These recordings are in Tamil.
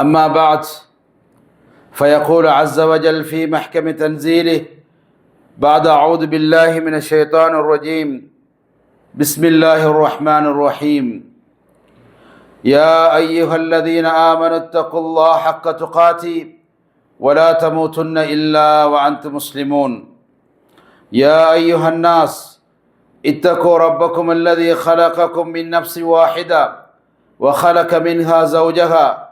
أما بعد فيقول عز وجل في محكم تنزيله بعد أعوذ بالله من الشيطان الرجيم. بسم الله الرحمن الرحيم. يا أيها الذين آمنوا اتقوا الله حق تقاته ولا تموتن إلا وأنتم مسلمون. يا أيها الناس اتقوا ربكم الذي خلقكم من نفس واحدة وخلق منها زوجها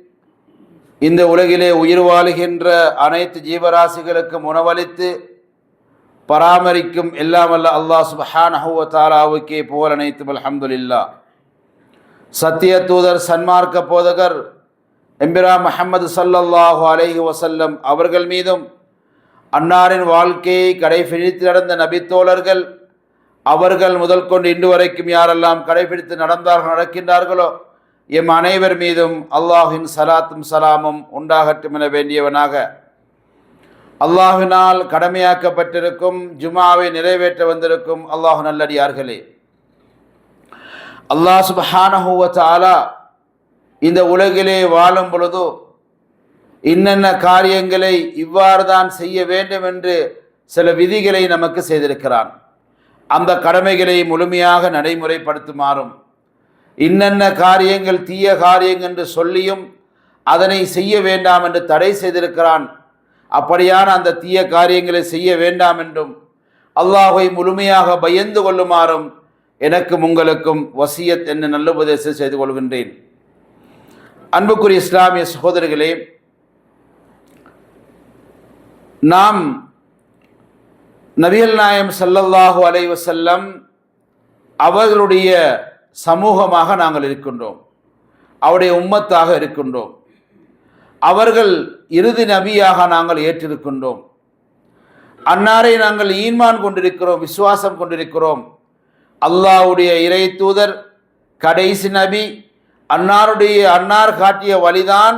இந்த உலகிலே உயிர் வாழுகின்ற அனைத்து ஜீவராசிகளுக்கும் உணவளித்து பராமரிக்கும் எல்லாம் அல்ல அல்லாஹ் சுபஹானஹுவ தாலாவுக்கே புகழ் அனைத்தும். அல்ஹம்துலில்லா சத்திய தூதர் சன்மார்க்க போதகர் எம்பிரா முஹம்மது சல்லல்லாஹு அலஹி வசல்லம் அவர்கள் மீதும் அன்னாரின் வாழ்க்கையை கடைபிடித்து நடந்த நபித்தோழர்கள் அவர்கள் முதல் கொண்டு இன்று வரைக்கும் யாரெல்லாம் கடைபிடித்து நடந்தார்கள் நடக்கின்றார்களோ எம் அனைவர் மீதும் அல்லாஹின் சலாத்தும் சலாமும் உண்டாகட்டும் என வேண்டியவனாக. அல்லாஹினால் கடமையாக்கப்பட்டிருக்கும் ஜுமாவை நிறைவேற்ற வந்திருக்கும் அல்லாஹ் நல்லடியார்களே. அல்லாஹ் சுபஹானஹுவ தாலா இந்த உலகிலே வாழும் பொழுதோ இன்னென்ன காரியங்களை இவ்வாறு தான் செய்ய வேண்டும் என்று சில விதிகளை நமக்கு செய்திருக்கிறான். அந்த கடமைகளை முழுமையாக நடைமுறைப்படுத்துமாறும் இன்னென்ன காரியங்கள் தீய காரியங்கள் என்று சொல்லியும் அதனை செய்ய வேண்டாம் என்று தடை செய்திருக்கிறான். அப்படியான அந்த தீய காரியங்களை செய்ய வேண்டாம் என்றும் அல்லாஹை முழுமையாக பயந்து கொள்ளுமாறும் எனக்கும் உங்களுக்கும் வசியத் என்று நல்ல உபதேசம் செய்து கொள்கின்றேன். அன்புக்குரிய இஸ்லாமிய சகோதரர்களே நாம் நபிகள் நாயம் சல்லல்லாஹு அலைவசல்லம் அவர்களுடைய சமூகமாக நாங்கள் இருக்கின்றோம். அவருடைய உம்மத்தாக இருக்கின்றோம். அவர்கள் இறுதி நபியாக நாங்கள் ஏற்றிருக்கின்றோம். அன்னாரை நாங்கள் ஈன்மான் கொண்டிருக்கிறோம் விசுவாசம் கொண்டிருக்கிறோம். அல்லாவுடைய இறை தூதர் கடைசி நபி அன்னாருடைய அன்னார் காட்டிய வழிதான்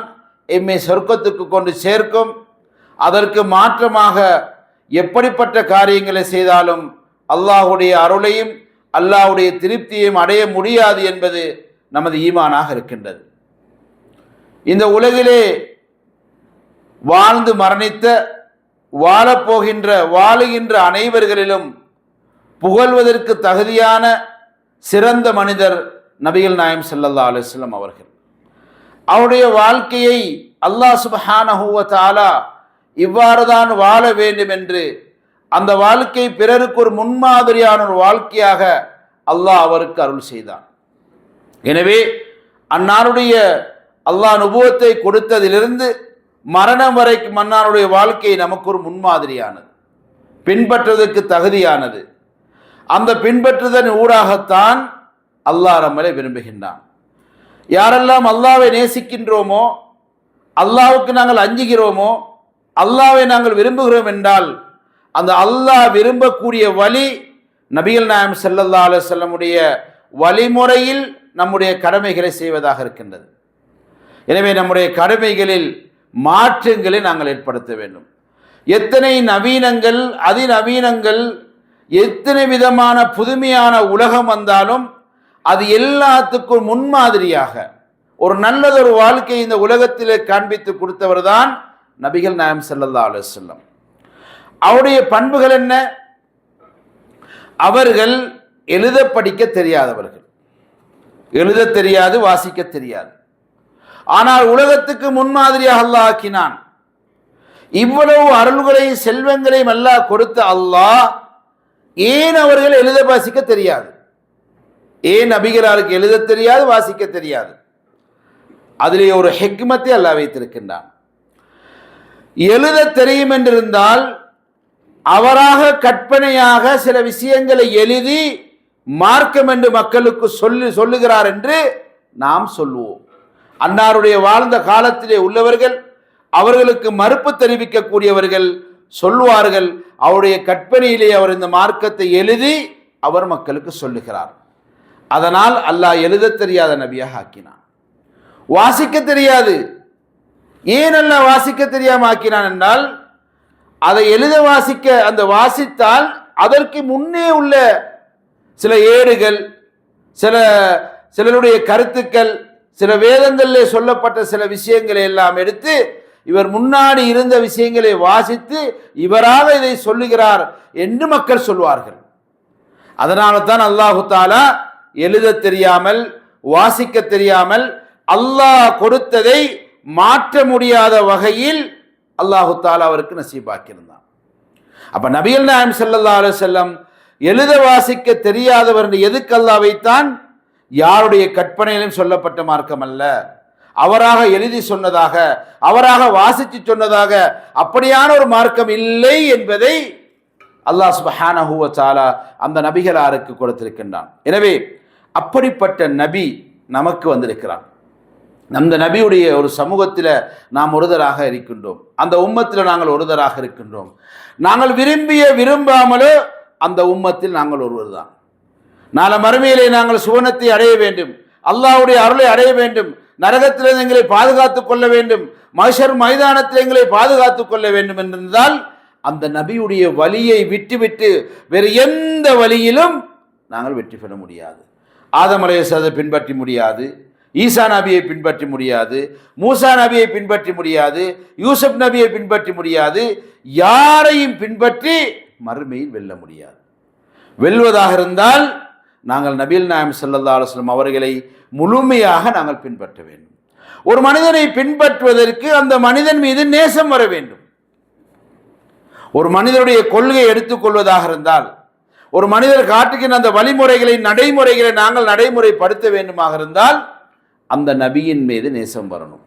எம்மை சொர்க்கத்துக்கு கொண்டு சேர்க்கும். அதற்கு மாற்றமாக எப்படிப்பட்ட காரியங்களை செய்தாலும் அல்லாஹுடைய அருளையும் அல்லாவுடைய திருப்தியையும் அடைய முடியாது என்பது நமது ஈமானாக இருக்கின்றது. இந்த உலகிலே வாழ்ந்து மரணித்த வாழப்போகின்ற வாழுகின்ற அனைவர்களிலும் புகழ்வதற்கு தகுதியான சிறந்த மனிதர் நபிகள் நாயம் சல்லல்லா அலுவலம் அவர்கள். அவருடைய வாழ்க்கையை அல்லாஹ் சுபஹானஹூவ தாலா இவ்வாறு தான் வாழ வேண்டும் என்று அந்த வாழ்க்கை பிறருக்கு ஒரு முன்மாதிரியான ஒரு வாழ்க்கையாக அல்லாஹ் அவருக்கு அருள் செய்தான். எனவே அன்னாருடைய அல்லாஹ் நுபுவத்தை கொடுத்ததிலிருந்து மரணம் வரைக்கும் அன்னாருடைய வாழ்க்கை நமக்கு ஒரு முன்மாதிரியானது பின்பற்றுவதற்கு தகுதியானது. அந்த பின்பற்றுதன் ஊடாகத்தான் அல்லாஹ் நம்மளை விரும்புகின்றான். யாரெல்லாம் அல்லாவை நேசிக்கின்றோமோ அல்லாவுக்கு நாங்கள் அஞ்சுகிறோமோ அல்லாவை நாங்கள் விரும்புகிறோம் என்றால் அந்த அல்லாஹ் விரும்பக்கூடிய வழி நபிகள் நாயம் செல்லல்லா அலுவல்லமுடைய வழிமுறையில் நம்முடைய கடமைகளை செய்வதாக இருக்கின்றது. எனவே நம்முடைய கடமைகளில் மாற்றங்களை நாங்கள் ஏற்படுத்த வேண்டும். எத்தனை நவீனங்கள் அதிநவீனங்கள் எத்தனை விதமான புதுமையான உலகம் வந்தாலும் அது எல்லாத்துக்கும் முன்மாதிரியாக ஒரு நல்லதொரு வாழ்க்கை இந்த உலகத்திலே காண்பித்து கொடுத்தவர் தான் நபிகள் நாயம் செல்லல்லா அலுவலம் அவருடைய பண்புகள் என்ன? அவர்கள் எழுத படிக்க தெரியாதவர்கள். எழுத தெரியாது வாசிக்க தெரியாது. ஆனால் உலகத்துக்கு முன்மாதிரியாக அல்லாஹ் ஆக்கினான். இவ்வளவு அருள்களையும் செல்வங்களையும் அல்லாஹ் கொடுத்த அல்லாஹ் ஏன் அவர்கள் எழுத வாசிக்க தெரியாது? ஏன் நபிகளாருக்கு எழுத தெரியாது வாசிக்க தெரியாது? அதிலே ஒரு ஹெக்மத்தை அல்லாஹ் வைத்திருக்கின்றான். எழுத தெரியும் என்றிருந்தால் அவராக கற்பனையாக சில விஷயங்களை எழுதி மார்க்கம் என்று மக்களுக்கு சொல்லி சொல்லுகிறார் என்று நாம் சொல்லுவோம். அன்னாருடைய வாழ்ந்த காலத்திலே உள்ளவர்கள் அவர்களுக்கு மறுப்பு தெரிவிக்கக்கூடியவர்கள் சொல்லுவார்கள். அவருடைய கற்பனையிலே அவர் இந்த மார்க்கத்தை எழுதி அவர் மக்களுக்கு சொல்லுகிறார். அதனால் அல்லாஹ் எழுத தெரியாத நபியாக ஆக்கினான். வாசிக்க தெரியாது. ஏன் அல்ல வாசிக்க தெரியாம ஆக்கினான் என்றால் அதை எழுத வாசிக்க அந்த வாசித்தால் அதற்கு முன்னே உள்ள சில ஏடுகள் சில சிலருடைய கருத்துக்கள் சில வேதங்களில் சொல்லப்பட்ட சில விஷயங்களை எல்லாம் எடுத்து இவர் முன்னாடி இருந்த விஷயங்களை வாசித்து இவராக இதை சொல்லுகிறார் என்று மக்கள் சொல்வார்கள். அதனால தான் அல்லாஹு தாலா எழுத தெரியாமல் வாசிக்க தெரியாமல் அல்லாஹ் கொடுத்ததை மாற்ற முடியாத வகையில் அல்லாஹு தாலா அவருக்கு நசீபாக்கியிருந்தான். அப்போ நபிகள் நாயம் ஸல்லல்லாஹு அலைஹி செல்லம் எழுத வாசிக்க தெரியாதவர் எதுக்கு அல்லா வைத்தான்? யாருடைய கற்பனையிலும் சொல்லப்பட்ட மார்க்கம் அல்ல. அவராக எழுதி சொன்னதாக அவராக வாசித்து சொன்னதாக அப்படியான ஒரு மார்க்கம் இல்லை என்பதை அல்லாஹ் சுபஹானஹுவ சாலா அந்த நபிகளாருக்கு கொடுத்திருக்கின்றான். எனவே அப்படிப்பட்ட நபி நமக்கு வந்திருக்கிறான். அந்த நபியுடைய ஒரு சமூகத்தில் நாம் ஒருதராக இருக்கின்றோம். அந்த உம்மத்தில் நாங்கள் ஒருதராக இருக்கின்றோம். நாங்கள் விரும்பிய விரும்பாமலோ அந்த உம்மத்தில் நாங்கள் ஒருவர் தான் நாளை மறுமையிலே நாங்கள் சுவனத்தை அடைய வேண்டும். அல்லாவுடைய அருளை அடைய வேண்டும். நரகத்திலிருந்து எங்களை பாதுகாத்து கொள்ள வேண்டும். மகஷர் மைதானத்தில் எங்களை பாதுகாத்து கொள்ள வேண்டும் என்றிருந்தால் அந்த நபியுடைய வழியை விட்டுவிட்டு வேறு எந்த வழியிலும் நாங்கள் வெற்றி பெற முடியாது. ஆதமலையை சதை பின்பற்றி முடியாது. ஈசா நபியை பின்பற்றி முடியாது மூசா நபியை பின்பற்றி முடியாது யூசப் நபியை பின்பற்றி முடியாது யாரையும் பின்பற்றி மறுமையில் வெல்ல முடியாது. வெல்வதாக இருந்தால் நாங்கள் நபீல் நாயம் ஸல்லல்லாஹு அலைஹி அவர்களை முழுமையாக நாங்கள் பின்பற்ற வேண்டும். ஒரு மனிதனை பின்பற்றுவதற்கு அந்த மனிதன் மீது நேசம் வர வேண்டும். ஒரு மனிதனுடைய கொள்கையை எடுத்துக்கொள்வதாக இருந்தால் ஒரு மனிதர் காட்டுகின்ற அந்த வழிமுறைகளை நடைமுறைகளை நாங்கள் நடைமுறைப்படுத்த வேண்டுமாக இருந்தால் அந்த நபியின் மீது நேசம் வரணும்.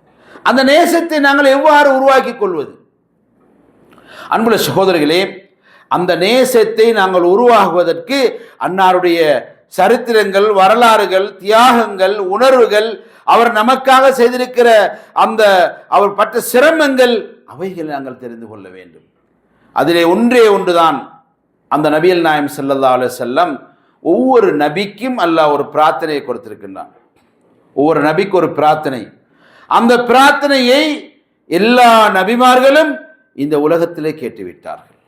அந்த நேசத்தை நாங்கள் எவ்வாறு உருவாக்கி கொள்வது? அன்புள்ள சகோதரர்களே அந்த நேசத்தை நாங்கள் உருவாகுவதற்கு அன்னாருடைய சரித்திரங்கள் வரலாறுகள் தியாகங்கள் உணர்வுகள் அவர் நமக்காக செய்திருக்கிற அந்த அவர் பட்ட சிரமங்கள் அவைகளை நாங்கள் தெரிந்து கொள்ள வேண்டும். அதிலே ஒன்றே ஒன்றுதான். அந்த நபியல் நாயம் ஸல்லல்லாஹு செல்லம் ஒவ்வொரு நபிக்கும் அல்லாஹ் ஒரு பிரார்த்தனையை கொடுத்திருக்கின்றான். ஒவ்வொரு நபிக்கு ஒரு பிரார்த்தனை. அந்த பிரார்த்தனையை எல்லா நபிமார்களும் இந்த உலகத்திலே கேட்டுவிட்டார்கள்.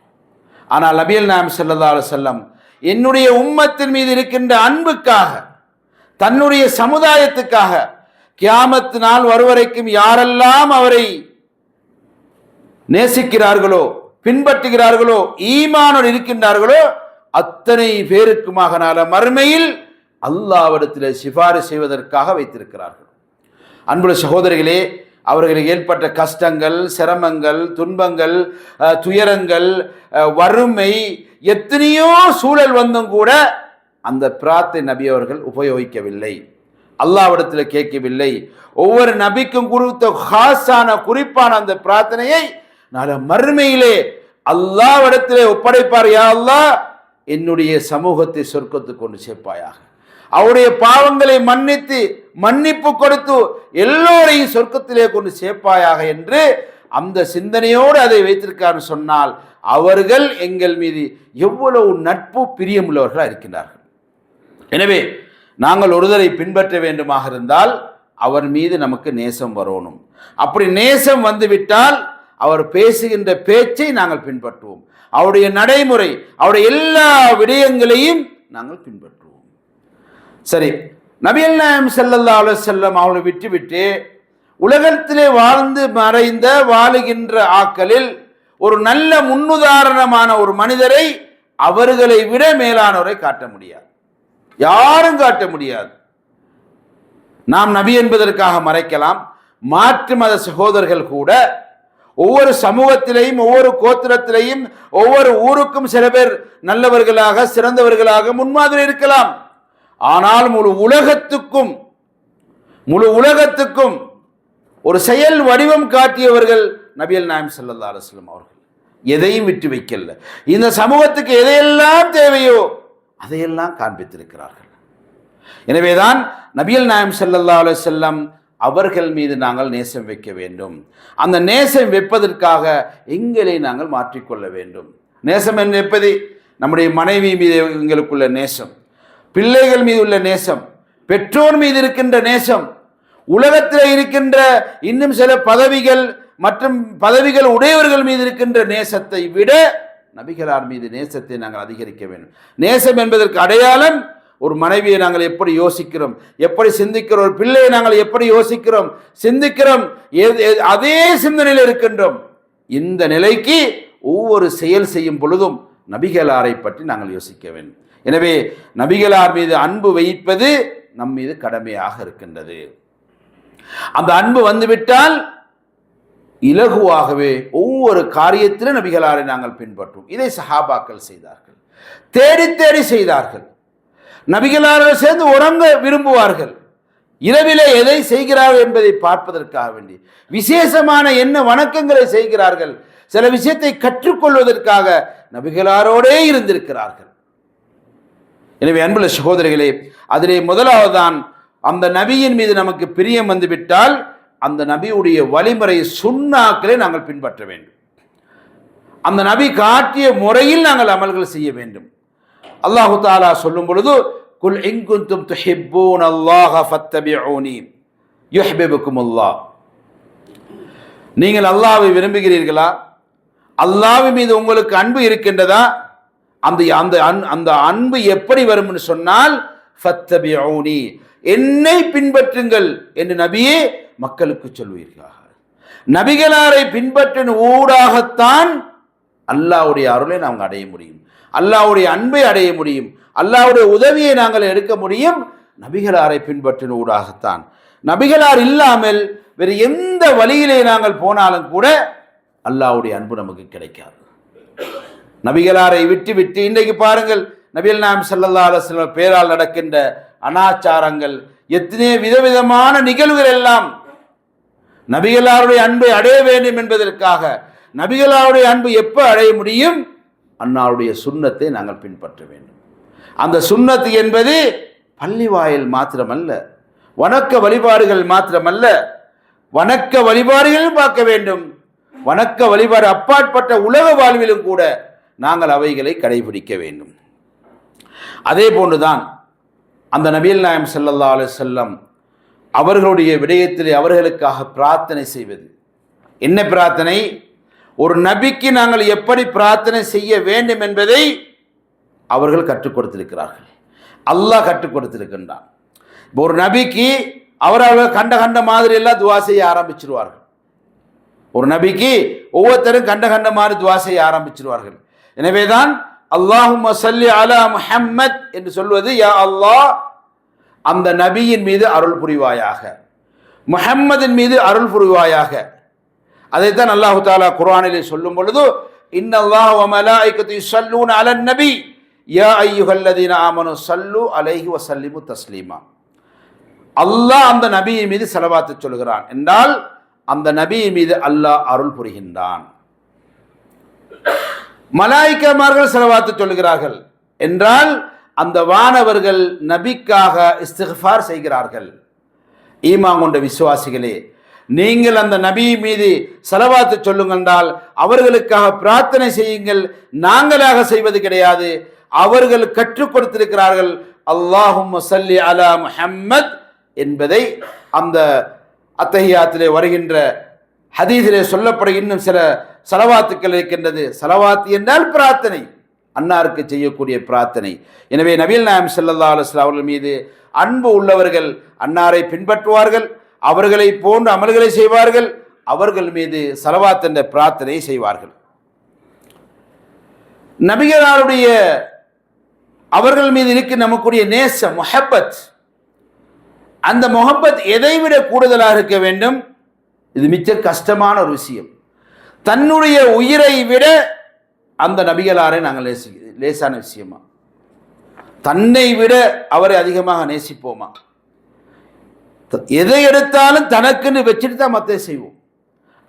ஆனால் நபியல் நாம் செல்லதால் செல்லம் என்னுடைய உம்மத்தின் மீது இருக்கின்ற அன்புக்காக தன்னுடைய சமுதாயத்துக்காக கியாமத்து நாள் வருவரைக்கும் யாரெல்லாம் அவரை நேசிக்கிறார்களோ பின்பற்றுகிறார்களோ ஈமானோடு இருக்கின்றார்களோ அத்தனை பேருக்குமாக நாள மறுமையில் அல்லாவிடத்தில் சிபாரிசு செய்வதற்காக வைத்திருக்கிறார்கள். அன்புள்ள சகோதரிகளே அவர்களுக்கு ஏற்பட்ட கஷ்டங்கள் சிரமங்கள் துன்பங்கள் துயரங்கள் வறுமை எத்தனையோ சூழல் வந்தும் கூட அந்த பிரார்த்தை நபி அவர்கள் உபயோகிக்கவில்லை. அல்லாவிடத்தில் கேட்கவில்லை. ஒவ்வொரு நபிக்கும் குறித்த ஹாஸான குறிப்பான அந்த பிரார்த்தனையை நான் மறுமையிலே அல்லாவிடத்திலே ஒப்படைப்பார். யா அல்லா என்னுடைய சமூகத்தை சொர்க்கத்துக்கு கொண்டு சேர்ப்பாயாக. அவருடைய பாவங்களை மன்னித்து மன்னிப்பு கொடுத்து எல்லோரையும் சொர்க்கத்திலே கொண்டு சேர்ப்பாயாக என்று அந்த சிந்தனையோடு அதை வைத்திருக்கான்னு சொன்னால் அவர்கள் எங்கள் மீது எவ்வளவு நட்பு பிரியமுள்ளவர்களாக இருக்கின்றார்கள். எனவே நாங்கள் ஒருதரை பின்பற்ற வேண்டுமாக இருந்தால் அவர் மீது நமக்கு நேசம் வரணும். அப்படி நேசம் வந்துவிட்டால் அவர் பேசுகின்ற பேச்சை நாங்கள் பின்பற்றுவோம். அவருடைய நடைமுறை அவருடைய எல்லா விடயங்களையும் நாங்கள் பின்பற்றுவோம். சரி நபியல் நாயம் செல்லல்லா அலைஹி செல்லம் அவளை விட்டுவிட்டு உலகத்திலே வாழ்ந்து மறைந்த வாழுகின்ற ஆக்களில் ஒரு நல்ல முன்னுதாரணமான ஒரு மனிதரை அவர்களை விட மேலானவரை காட்ட முடியாது. யாரும் காட்ட முடியாது. நாம் நபி என்பதற்காக மறைக்கலாம். மாற்று மத சகோதரர்கள் கூட ஒவ்வொரு சமூகத்திலையும் ஒவ்வொரு கோத்திரத்திலையும் ஒவ்வொரு ஊருக்கும் சில பேர் நல்லவர்களாக சிறந்தவர்களாக முன்மாதிரி இருக்கலாம். ஆனால் முழு உலகத்துக்கும் முழு உலகத்துக்கும் ஒரு செயல் வடிவம் காட்டியவர்கள் நபியல் நாயம் சல்லா அலுவலம் அவர்கள். எதையும் விட்டு வைக்கல. இந்த சமூகத்துக்கு எதையெல்லாம் தேவையோ அதையெல்லாம் காண்பித்திருக்கிறார்கள். எனவேதான் நபியல் நாயம் சல்லல்லா அலுவலம் அவர்கள் மீது நாங்கள் நேசம் வைக்க வேண்டும். அந்த நேசம் வைப்பதற்காக எங்களை நாங்கள் மாற்றிக்கொள்ள வேண்டும். நேசம் என்று வைப்பது நம்முடைய மனைவி மீது எங்களுக்குள்ள நேசம். பிள்ளைகள் மீது உள்ள நேசம் பெற்றோர் மீது இருக்கின்ற நேசம் உலகத்தில் இருக்கின்ற இன்னும் சில பதவிகள் மற்றும் பதவிகள் உடையவர்கள் மீது இருக்கின்ற நேசத்தை விட நபிகளார் மீது நேசத்தை நாங்கள் அதிகரிக்க வேண்டும். நேசம் என்பதற்கு அடையாளம் ஒரு மனைவியை நாங்கள் எப்படி யோசிக்கிறோம் எப்படி சிந்திக்கிறோம் ஒரு பிள்ளையை நாங்கள் எப்படி யோசிக்கிறோம் சிந்திக்கிறோம் அதே சிந்தனையில் இருக்கின்றோம். இந்த நிலைக்கு ஒவ்வொரு செயல் செய்யும் பொழுதும் நபிகளாரை பற்றி நாங்கள் யோசிக்க வேண்டும். எனவே நபிகளார் மீது அன்பு வைப்பது நம் மீது கடமையாக இருக்கின்றது. அந்த அன்பு வந்துவிட்டால் இலகுவாகவே ஒவ்வொரு காரியத்திலும் நபிகளாரை நாங்கள் பின்பற்றும். இதை சஹாபாக்கள் செய்தார்கள். தேடி தேடி செய்தார்கள். நபிகளாரோடு சேர்ந்து உறங்க விரும்புவார்கள். இரவிலே எதை செய்கிறார்கள் என்பதை பார்ப்பதற்காக வேண்டி. விசேஷமான என்ன வணக்கங்களை செய்கிறார்கள். சில விஷயத்தை கற்றுக்கொள்வதற்காக நபிகளாரோடே இருந்திருக்கிறார்கள். எனவே அன்புள்ள சகோதரிகளே அதிலே முதலாவது தான் அந்த நபியின் மீது நமக்கு பிரியம் வந்துவிட்டால் அந்த நபியுடைய வழிமுறை சுண்ணாக்களை நாங்கள் பின்பற்ற வேண்டும். அந்த நபி காட்டிய முறையில் நாங்கள் அமல்கள் செய்ய வேண்டும். அல்லாஹு தாலா சொல்லும் பொழுது குல் எங்குந்தும் துஹிப்பூன் அல்லாஹ ஃபத்தபிஊனி யுஹ்பிபுக்கும் அல்லாஹ் நீங்கள் அல்லாவை விரும்புகிறீர்களா? அல்லாஹ் மீது உங்களுக்கு அன்பு இருக்கின்றதா? அந்த அந்த அந்த அன்பு எப்படி வரும்னு சொன்னால் ஃபத்தபிஊனி என்னை பின்பற்றுங்கள் என்று நபியே மக்களுக்கு சொல்வீர்களாக நபிகளாரை பின்பற்றின ஊடாகத்தான் அல்லாவுடைய அருளை நாம் அடைய முடியும். அல்லாவுடைய அன்பை அடைய முடியும். அல்லாவுடைய உதவியை நாங்கள் எடுக்க முடியும். நபிகளாரை பின்பற்றின ஊடாகத்தான். நபிகளார் இல்லாமல் வேறு எந்த வழியிலே நாங்கள் போனாலும் கூட அல்லாவுடைய அன்பு நமக்கு கிடைக்காது. நபிகளாரை விட்டு விட்டு இன்றைக்கு பாருங்கள் நபிகள் நாம் செல்லல்லாத சில பேரால் நடக்கின்ற அனாச்சாரங்கள் எத்தனை விதவிதமான நிகழ்வுகள் எல்லாம் நபிகளாருடைய அன்பை அடைய வேண்டும் என்பதற்காக நபிகளாருடைய அன்பு எப்போ அடைய முடியும்? அன்னாருடைய சுண்ணத்தை நாங்கள் பின்பற்ற வேண்டும். அந்த சுண்ணத்து என்பது பள்ளி வாயில் மாத்திரமல்ல வணக்க வழிபாடுகள் மாத்திரமல்ல வணக்க வழிபாடுகளும் பார்க்க வேண்டும். வணக்க வழிபாடு அப்பாற்பட்ட உலக வாழ்விலும் கூட நாங்கள் அவைகளை கடைபிடிக்க வேண்டும். அதே போன்றுதான் அந்த நபீல் நாயம் செல்லல்லா அலி செல்லம் அவர்களுடைய விடயத்திலே அவர்களுக்காக பிரார்த்தனை செய்வது. என்ன பிரார்த்தனை? ஒரு நபிக்கு நாங்கள் எப்படி பிரார்த்தனை செய்ய வேண்டும் என்பதை அவர்கள் கற்றுக் கொடுத்திருக்கிறார்கள். அல்லாஹ் கற்றுக் கொடுத்திருக்கின்றான். இப்போ ஒரு நபிக்கு அவர்கள் கண்ட கண்ட மாதிரி எல்லாம் துவா செய்ய ஆரம்பிச்சிருவார்கள். ஒரு நபிக்கு ஒவ்வொருத்தரும் கண்ட கண்ட மாதிரி துவா செய்ய ஆரம்பிச்சிருவார்கள். எனவேதான் அல்லாஹும் சல்லி அலா முஹம்மத் என்று சொல்வது யா அல்லாஹ் அந்த நபியின் மீது அருள் புரிவாயாக. முஹம்மதின் மீது அருள் புரிவாயாக. அதைத்தான் அல்லாஹு தாலா குர்ஆனிலே சொல்லும் பொழுது இன்னல்லாஹ் வ மலாயிகத்து யுஸல்லூன அலன் நபி. யா ஐயுஹல்லதீன ஆமனு சல்லு அலைஹி வசல்லிமு தஸ்லீமா. அல்லாஹ் அந்த நபியின் மீது செலவாத்து சொல்கிறான் என்றால் அந்த நபியின் மீது அல்லாஹ் அருள் புரிகின்றான். மலாய்க்கமார்கள் செலவாத்து சொல்கிறார்கள் என்றால் அந்த வானவர்கள் நபிக்காக இஸ்திஃபார் செய்கிறார்கள். ஈமா கொண்ட விசுவாசிகளே நீங்கள் அந்த நபி மீது செலவாத்து சொல்லுங்கள் என்றால் அவர்களுக்காக பிரார்த்தனை செய்யுங்கள். நாங்களாக செய்வது கிடையாது. அவர்கள் கற்றுக் கொடுத்திருக்கிறார்கள். அல்லாஹும் சல்லி அலா முஹம்மத் என்பதை அந்த அத்தகையாத்திலே வருகின்ற ஹதீதிலே சொல்லப்பட இன்னும் சில செலவாத்துக்கள் இருக்கின்றது. செலவாத்து என்றால் பிரார்த்தனை. அன்னாருக்கு செய்யக்கூடிய பிரார்த்தனை. எனவே நபீல் நாயம் செல்லல்லா அலுவலா அவர்கள் மீது அன்பு உள்ளவர்கள் அன்னாரை பின்பற்றுவார்கள். அவர்களை போன்ற அமல்களை செய்வார்கள். அவர்கள் மீது செலவாத் என்ற பிரார்த்தனை செய்வார்கள். நபிகராருடைய அவர்கள் மீது இருக்கு நமக்குரிய நேச மொஹப்பத். அந்த மொஹப்பத் எதை விட கூடுதலாக இருக்க வேண்டும்? இது மிச்ச கஷ்டமான ஒரு விஷயம். தன்னுடைய உயிரை விட அந்த நபிகளாரை நாங்கள் நேசி லேசான விஷயமா? தன்னை விட அவரை அதிகமாக நேசிப்போமா? எதை எடுத்தாலும் தனக்குன்னு வச்சுட்டு தான் மற்ற செய்வோம்.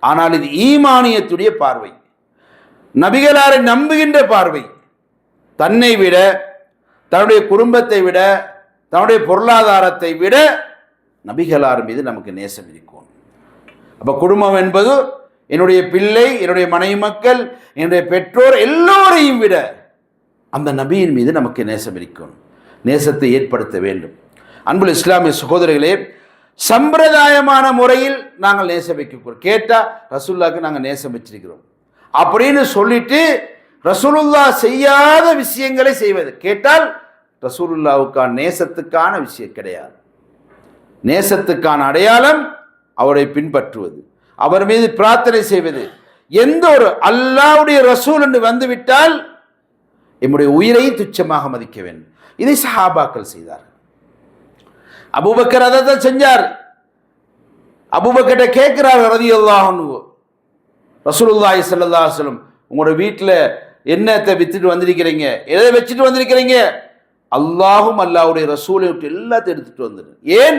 ஆனால் இது ஈமானியத்துடைய பார்வை. நபிகளாரை நம்புகின்ற பார்வை. தன்னை விட தன்னுடைய குடும்பத்தை விட தன்னுடைய பொருளாதாரத்தை விட நபிகளார் மீது நமக்கு நேசம் இருக்கும். அப்போ குடும்பம் என்பது என்னுடைய பிள்ளை என்னுடைய மனைவி மக்கள் என்னுடைய பெற்றோர் எல்லோரையும் விட அந்த நபியின் மீது நமக்கு நேசம் இருக்கும் நேசத்தை ஏற்படுத்த வேண்டும். அன்புள்ள இஸ்லாமிய சகோதரர்களே சம்பிரதாயமான முறையில் நாங்கள் நேசம் வைக்கிறோம் கேட்டால் ரசூல்லாவுக்கு நாங்கள் நேசம் வச்சிருக்கிறோம். அப்படின்னு சொல்லிட்டு ரசூலுல்லா செய்யாத விஷயங்களை செய்வது. கேட்டால் ரசூலுல்லாவுக்கான நேசத்துக்கான விஷயம் கிடையாது. நேசத்துக்கான அடையாளம் அவரை பின்பற்றுவது. அவர் மீது பிரார்த்தனை செய்வது. எந்த ஒரு அல்லாவுடைய ரசூல் என்று வந்துவிட்டால் என்னுடைய உயிரையும் துச்சமாக மதிக்க வேண்டும். இதை சஹாபாக்கள் செய்தார் அபுபக்கர் அதை தான் செஞ்சார். அபூபக்கர்ட்ட கேட்கிறார் ரதி அல்லாஹனு ரசூலுல்லாஹி ஸல்லல்லாஹு அலைஹி உங்களோட வீட்டில் என்னத்தை வித்துட்டு வந்திருக்கிறீங்க? எதை வச்சுட்டு வந்திருக்கிறீங்க? அல்லாஹும் அல்லாஹ்வுடைய ரசூலை விட்டு எல்லாத்தையும் எடுத்துட்டு வந்துடு ஏன்?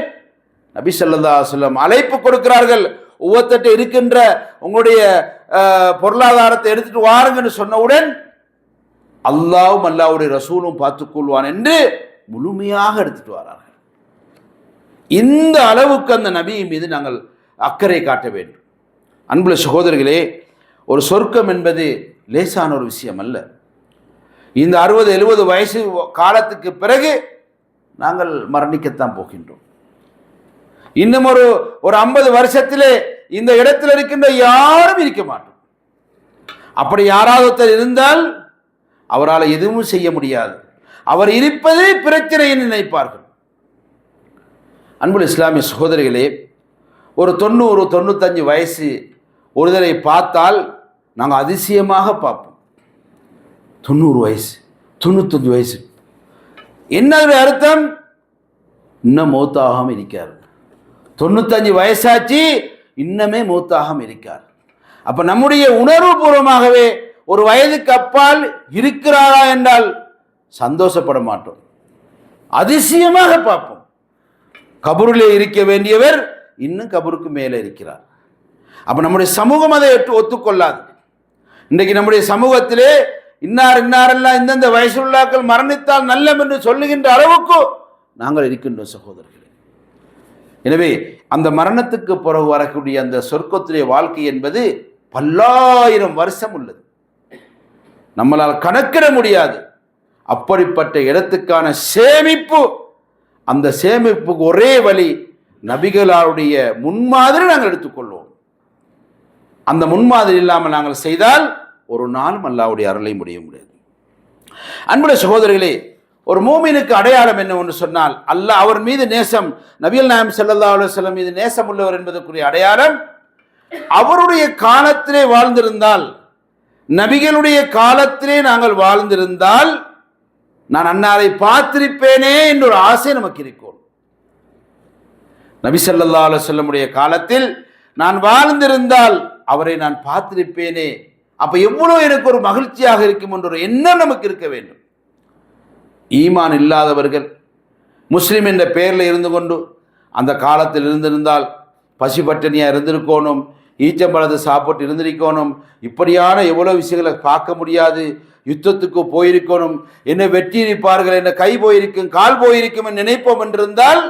நபி ஸல்லல்லாஹு அலைஹி அழைப்பு கொடுக்கிறார்கள். ஒவ்வொருத்தட்ட இருக்கின்ற உங்களுடைய பொருளாதாரத்தை எடுத்துட்டு வாருங்கன்னு சொன்னவுடன் அல்லாவும் அல்லாஹ்வுடைய ரசூலும் பார்த்துக்கொள்வான் என்று முழுமையாக எடுத்துட்டு வரார்கள். இந்த அளவுக்கு அந்த நபியின் மீது நாங்கள் அக்கறை காட்ட வேண்டும். அன்புள்ள சகோதரர்களே ஒரு சொர்க்கம் என்பது லேசான ஒரு விஷயம் அல்ல. இந்த அறுபது எழுபது வயசு காலத்துக்கு பிறகு நாங்கள் மரணிக்கத்தான் போகின்றோம். இன்னும் ஒரு ஒரு ஐம்பது வருஷத்திலே இந்த இடத்தில் இருக்கின்ற யாரும் இருக்க மாட்டோம். அப்படி யாராவது ஒருத்தர் இருந்தால் அவரால் எதுவும் செய்ய முடியாது. அவர் இருப்பதே பிரச்சனை என்று நினைப்பார்கள். அன்புள்ள இஸ்லாமிய சகோதரிகளே ஒரு தொண்ணூறு தொண்ணூத்தஞ்சு வயசு ஒருதரை பார்த்தால் நாங்கள் அதிசயமாக பார்ப்போம். தொண்ணூறு வயசு தொண்ணூத்தஞ்சு வயசு. என்ன அர்த்தம்? இன்னும் மௌத்தாகாம இருக்கார் தொண்ணூத்தஞ்சு வயசாச்சு இன்னமே மூத்தாகம் இருக்கார். அப்ப நம்முடைய உணர்வு பூர்வமாகவே ஒரு வயதுக்கு அப்பால் இருக்கிறாரா என்றால் சந்தோஷப்பட மாட்டோம். அதிசயமாக பார்ப்போம். கபூரிலே இருக்க வேண்டியவர் இன்னும் கபூருக்கு மேலே இருக்கிறார். அப்ப நம்முடைய சமூகம் அதை ஒத்துக்கொள்ளாது. இன்றைக்கு நம்முடைய சமூகத்திலே இன்னார் இன்னாரெல்லாம் இந்தந்த வயசுள்ளாக்கள் மரணித்தால் நல்லம் என்று சொல்லுகின்ற அளவுக்கு நாங்கள் இருக்கின்றோம் சகோதரர். எனவே அந்த மரணத்துக்கு பிறகு வரக்கூடிய அந்த சொர்க்கத்துடைய வாழ்க்கை என்பது பல்லாயிரம் வருஷம் உள்ளது. நம்மளால் கணக்கிட முடியாது. அப்படிப்பட்ட இடத்துக்கான சேமிப்பு அந்த சேமிப்புக்கு ஒரே வழி நபிகளாருடைய முன்மாதிரி நாங்கள் எடுத்துக்கொள்வோம். அந்த முன்மாதிரி இல்லாமல் நாங்கள் செய்தால் ஒரு நாளும் அல்லாவுடைய அருளை முடிய முடியாது. அன்புடைய சகோதரர்களே ஒரு மூமினுக்கு அடையாளம் என்ன ஒன்று சொன்னால் அல்லாஹ் அவர் மீது நேசம் நபிகள் நாயம் செல்லல்லா அலைஹி மீது நேசம் உள்ளவர் என்பதற்குரிய அடையாளம் அவருடைய காலத்திலே வாழ்ந்திருந்தால் நபிகளுடைய காலத்திலே நாங்கள் வாழ்ந்திருந்தால் நான் அன்னாரை பார்த்திருப்பேனே என்ற ஒரு ஆசை நமக்கு இருக்கும். நபி ஸல்லல்லாஹு அலுவலமுடைய காலத்தில் நான் வாழ்ந்திருந்தால் அவரை நான் பார்த்திருப்பேனே. அப்ப எவ்வளவு எனக்கு ஒரு மகிழ்ச்சியாக இருக்கும் என்ற ஒரு எண்ணம் நமக்கு இருக்க வேண்டும். ஈமான் இல்லாதவர்கள் முஸ்லீம் என்ற பெயரில் இருந்து கொண்டு அந்த காலத்தில் இருந்திருந்தால் பசி பட்டினியாக இருந்திருக்கணும் ஈச்சம்பழத்தை சாப்பிட்டு இருந்திருக்கணும் இப்படியான எவ்வளோ விஷயங்களை பார்க்க முடியாது யுத்தத்துக்கு போயிருக்கணும் என்ன வெற்றி இருப்பார்கள் என்ன கை போயிருக்கும் கால் போயிருக்கும் என்று நினைப்போம் என்றிருந்தால்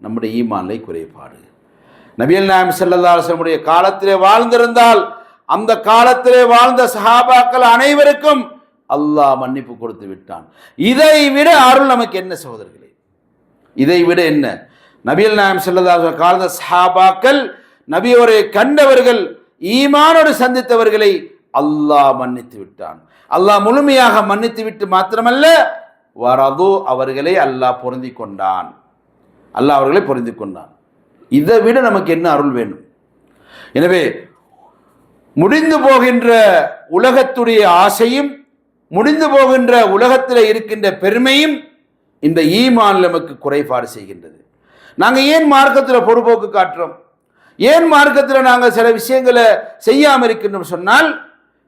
நம்முடைய ஈமான்லை குறைபாடு. நபியல் நாயம் செல்லல்லாசனுடைய காலத்திலே வாழ்ந்திருந்தால் அந்த காலத்திலே வாழ்ந்த சஹாபாக்கள் அனைவருக்கும் அல்லாஹ் மன்னிப்பு கொடுத்து விட்டான். இதை விட அருள் நமக்கு என்ன சகோதரர்களே? இதை விட என்ன? நபியல் நாயம் செல்லதாக காலந்த சஹாபாக்கள் நபியோரை கண்டவர்கள் ஈமானோடு சந்தித்தவர்களை அல்லாஹ் மன்னித்து விட்டான். அல்லாஹ் முழுமையாக மன்னித்து விட்டு மாத்திரமல்ல வரதோ அவர்களை அல்லாஹ் பொருந்தி கொண்டான். அல்லாஹ் அவர்களை பொருந்தி கொண்டான். இதை விட நமக்கு என்ன அருள் வேணும்? எனவே முடிந்து போகின்ற உலகத்துடைய ஆசையும் முடிந்து போகின்ற உலகத்தில் இருக்கின்ற பெருமையும் இந்த ஈமான் நமக்கு குறைபாடு செய்கின்றது. நாங்கள் ஏன் மார்க்கத்தில் பொறுப்போக்கு காட்டுறோம்? ஏன் மார்க்கத்தில் நாங்கள் சில விஷயங்களை செய்யாமல் இருக்கின்றோம் சொன்னால்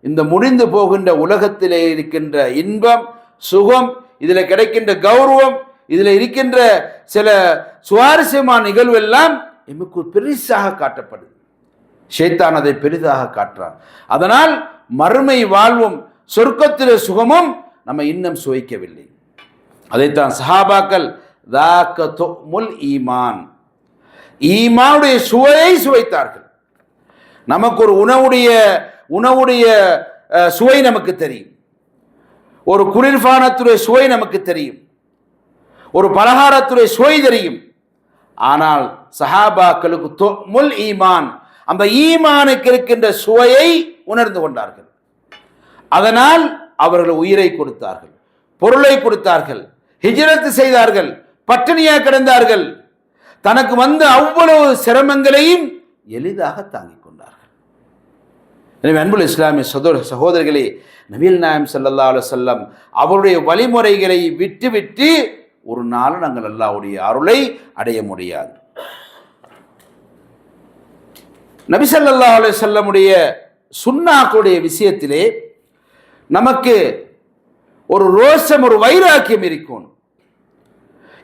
இந்த முடிந்து போகின்ற உலகத்தில் இருக்கின்ற இன்பம் சுகம் இதில் கிடைக்கின்ற கௌரவம் இதில் இருக்கின்ற சில சுவாரஸ்யமான நிகழ்வு எல்லாம் எமக்கு பெரிசாக காட்டப்படுது. ஷேத்தான் அதை பெரிதாக காட்டுறான். அதனால் மறுமை வாழ்வும் சொர்க்கத்திலே சுகமும் நம்ம இன்னும் சுவைக்கவில்லை. அதைத்தான் சஹாபாக்கள் தாக்க முல் ஈமான். ஈமானுடைய சுவையை சுவைத்தார்கள். நமக்கு ஒரு உணவுடைய உணவுடைய சுவை நமக்கு தெரியும். ஒரு குளிர்பானத்துடைய சுவை நமக்கு தெரியும். ஒரு பலகாரத்துடைய சுவை தெரியும். ஆனால் சஹாபாக்களுக்கு தொ- முல் ஈமான் அந்த ஈமானுக்கு இருக்கின்ற சுவையை உணர்ந்து கொண்டார்கள். அதனால் அவர்கள் உயிரை கொடுத்தார்கள் பொருளை கொடுத்தார்கள் ஹிஜரத்து செய்தார்கள் பட்டினியாக கிடந்தார்கள். தனக்கு வந்த அவ்வளவு சிரமங்களையும் எளிதாக தாங்கிக் கொண்டார்கள். எனவே அன்புல் இஸ்லாமிய சகோதர சகோதரிகளே நபீல் நாயம் ஸல்லல்லாஹு அலைஹி அவருடைய வழிமுறைகளை விட்டுவிட்டு ஒரு நாள் நாங்கள் அல்லாவுடைய அருளை அடைய முடியாது. நபி ஸல்லல்லாஹு அலைஹி வஸல்லமுடைய விஷயத்திலே நமக்கு ஒரு ரோஷம் ஒரு வைராக்கியம் இருக்கும்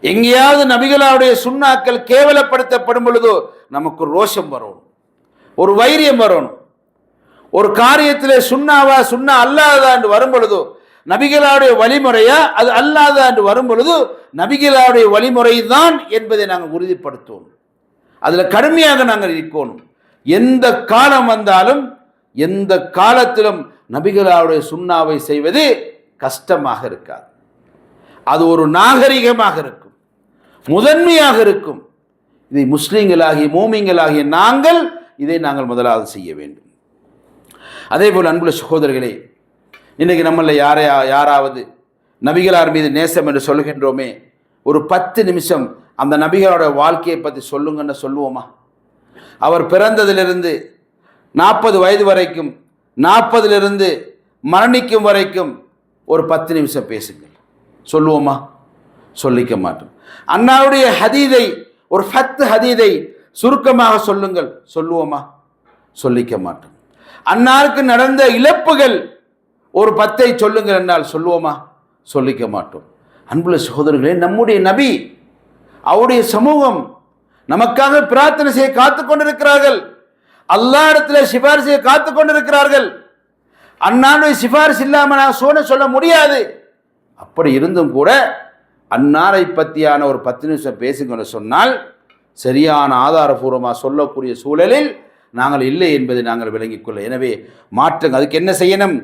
எங்கேயாவது நபிகளாவுடைய சுண்ணாக்கள் கேவலப்படுத்தப்படும் பொழுதோ நமக்கு ஒரு ரோஷம் வரும் ஒரு வைரியம் வரணும். ஒரு காரியத்தில் சுண்ணாவா சுண்ணா அல்லாததாண்டு வரும் பொழுதோ நபிகளாவுடைய வழிமுறையா அது அல்லாததா வரும் பொழுது நபிகளாவுடைய வழிமுறை தான் என்பதை நாங்கள் உறுதிப்படுத்துவோம் அதில் கடுமையாக நாங்கள் இருக்கணும். எந்த காலம் வந்தாலும் எந்த காலத்திலும் நபிகளாவுடைய சுண்ணாவை செய்வது கஷ்டமாக இருக்காது. அது ஒரு நாகரிகமாக இருக்கும். முதன்மையாக இருக்கும். இதை முஸ்லீம்களாகிய மூமிங்களாகிய நாங்கள் இதை நாங்கள் முதலாவது செய்ய வேண்டும். அதே போல் அன்புள்ள சகோதரர்களே இன்றைக்கு நம்மள யாரை யாராவது நபிகளார் மீது நேசம் என்று சொல்கின்றோமே ஒரு பத்து நிமிஷம் அந்த நபிகளோட வாழ்க்கையை பற்றி சொல்லுங்கன்னு சொல்லுவோமா? அவர் பிறந்ததிலிருந்து நாற்பது வயது வரைக்கும் நாற்பதிலிருந்து மரணிக்கும் வரைக்கும் ஒரு பத்து நிமிஷம் பேசுங்கள். சொல்லுவோமா? சொல்லிக்க மாட்டோம். அண்ணாவுடைய ஹதீதை ஒரு ஃபத்து ஹதீதை சுருக்கமாக சொல்லுங்கள். சொல்லுவோமா? சொல்லிக்க மாட்டோம். அன்னாருக்கு நடந்த இழப்புகள் ஒரு பத்தை சொல்லுங்கள் என்னால் சொல்லுவோமா? சொல்லிக்க மாட்டோம். அன்புள்ள சகோதரர்களே நம்முடைய நபி அவருடைய சமூகம் நமக்காக பிரார்த்தனை செய்ய காத்து கொண்டிருக்கிறார்கள். அல்லா இடத்துல சிபாரிசையை காத்து கொண்டிருக்கிறார்கள். அன்னாருடைய சிபாரிசு இல்லாமல் நான் சோன சொல்ல முடியாது. அப்படி இருந்தும் கூட அன்னாரை பற்றியான ஒரு பத்து நிமிஷம் பேசுங்கன்னு சொன்னால் சரியான ஆதாரபூர்வமாக சொல்லக்கூடிய சூழலில் நாங்கள் இல்லை என்பதை நாங்கள் விளங்கிக் கொள்ள. எனவே மாற்றங்கள் அதுக்கு என்ன செய்யணும்?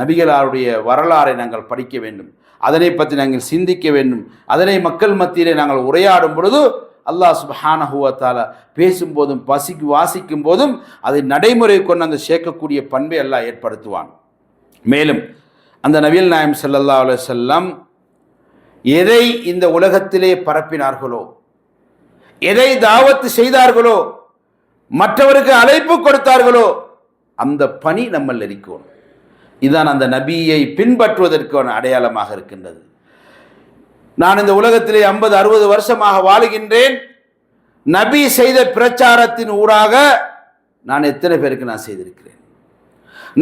நபிகளாருடைய வரலாறை நாங்கள் படிக்க வேண்டும். அதனை பற்றி நாங்கள் சிந்திக்க வேண்டும். அதனை மக்கள் மத்தியிலே நாங்கள் உரையாடும் பொழுது அல்லாஹ் சுபஹானஹுவத்தால பேசும்போதும் பசிக்கு வாசிக்கும் போதும் அதை நடைமுறை கொண்டு அந்த சேர்க்கக்கூடிய பண்பை எல்லாம் ஏற்படுத்துவான். மேலும் அந்த நவீல் நாயம் ஸல்லல்லாஹு அலைஹி செல்லம் எதை இந்த உலகத்திலே பரப்பினார்களோ எதை தாவத்து செய்தார்களோ மற்றவருக்கு அழைப்பு கொடுத்தார்களோ அந்த பணி நம்மள் இருக்கணும் இதுதான் அந்த நபியை பின்பற்றுவதற்கான அடையாளமாக இருக்கின்றது. நான் இந்த உலகத்திலே ஐம்பது அறுபது வருஷமாக வாழுகின்றேன். நபி செய்த பிரச்சாரத்தின் ஊடாக நான் எத்தனை பேருக்கு நான் செய்திருக்கிறேன்?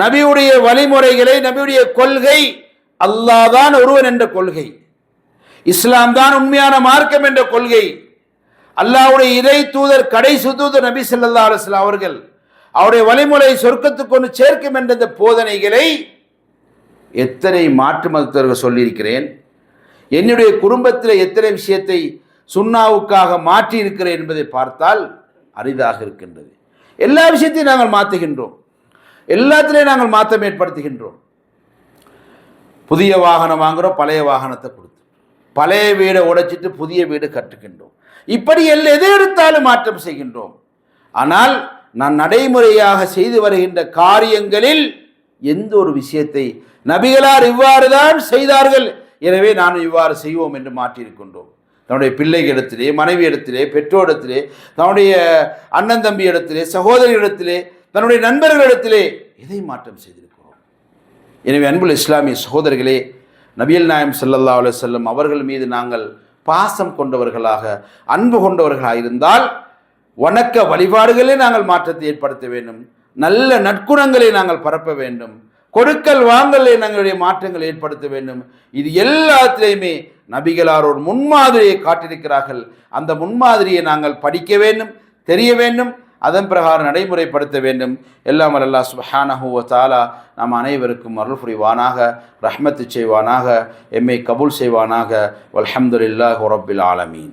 நபியுடைய வழிமுறைகளை நபியுடைய கொள்கை அல்லாஹ் தான் ஒருவன் என்ற கொள்கை. இஸ்லாம் தான் உண்மையான மார்க்கம் என்ற கொள்கை. அல்லாவுடைய இறை தூதர் கடைசி தூதர் நபி செல்லல்லா அலுவலாம் அவர்கள் அவருடைய வழிமுறை சொர்க்கத்துக்கு ஒன்று சேர்க்கும் என்ற இந்த போதனைகளை எத்தனை மாற்று மதத்தவர்கள் சொல்லியிருக்கிறேன். என்னுடைய குடும்பத்தில் எத்தனை விஷயத்தை சுண்ணாவுக்காக மாற்றி இருக்கிறேன் என்பதை பார்த்தால் அரிதாக இருக்கின்றது. எல்லா விஷயத்தையும் நாங்கள் மாற்றுகின்றோம். எல்லாத்திலையும் நாங்கள் மாற்றம் ஏற்படுத்துகின்றோம். புதிய வாகனம் வாங்குகிறோம் பழைய வாகனத்தை கொடுத்து. பழைய வீடை உடைச்சிட்டு புதிய வீடு கட்டுகின்றோம். இப்படி எல் எதை எடுத்தாலும் மாற்றம் செய்கின்றோம். ஆனால் நான் நடைமுறையாக செய்து வருகின்ற காரியங்களில் எந்த ஒரு விஷயத்தை நபிகளார் இவ்வாறு தான் செய்தார்கள் எனவே நான் இவ்வாறு செய்வோம் என்று மாற்றியிருக்கின்றோம். தன்னுடைய பிள்ளைகளிடத்திலே மனைவி இடத்திலே பெற்றோரிடத்திலே தன்னுடைய அண்ணன் தம்பி இடத்திலே சகோதரி இடத்திலே தன்னுடைய நண்பர்களிடத்திலே இதை மாற்றம் செய்திருக்கிறோம். எனவே அன்புள்ள இஸ்லாமிய சகோதரர்களே நபியல் நாயம் சல்லல்லா அலைஹி வஸல்லம் அவர்கள் மீது நாங்கள் பாசம் கொண்டவர்களாக அன்பு கொண்டவர்களாக இருந்தால் வணக்க வழிபாடுகளே நாங்கள் மாற்றத்தை ஏற்படுத்த வேண்டும். நல்ல நற்குணங்களை நாங்கள் பரப்ப வேண்டும். கொடுக்கல் வாங்கலே நங்களுடைய மாற்றங்கள் ஏற்படுத்த வேண்டும். இது எல்லாத்திலையுமே நபிகளார் ஒரு முன்மாதிரியை காட்டியிருக்கிறார்கள். அந்த முன்மாதிரியை நாங்கள் படிக்க வேண்டும் தெரிய வேண்டும் அதன் பிரகாரம் நடைமுறைப்படுத்த வேண்டும். எல்லாம் அல்லா சுபஹானஹு தாலா நாம் அனைவருக்கும் அருள் புரிவானாக ரஹ்மத்து செய்வானாக எம்மை கபூல் செய்வானாக. வல்ஹம்துல்லாஹ் ரப்பில் ஆலமீன்.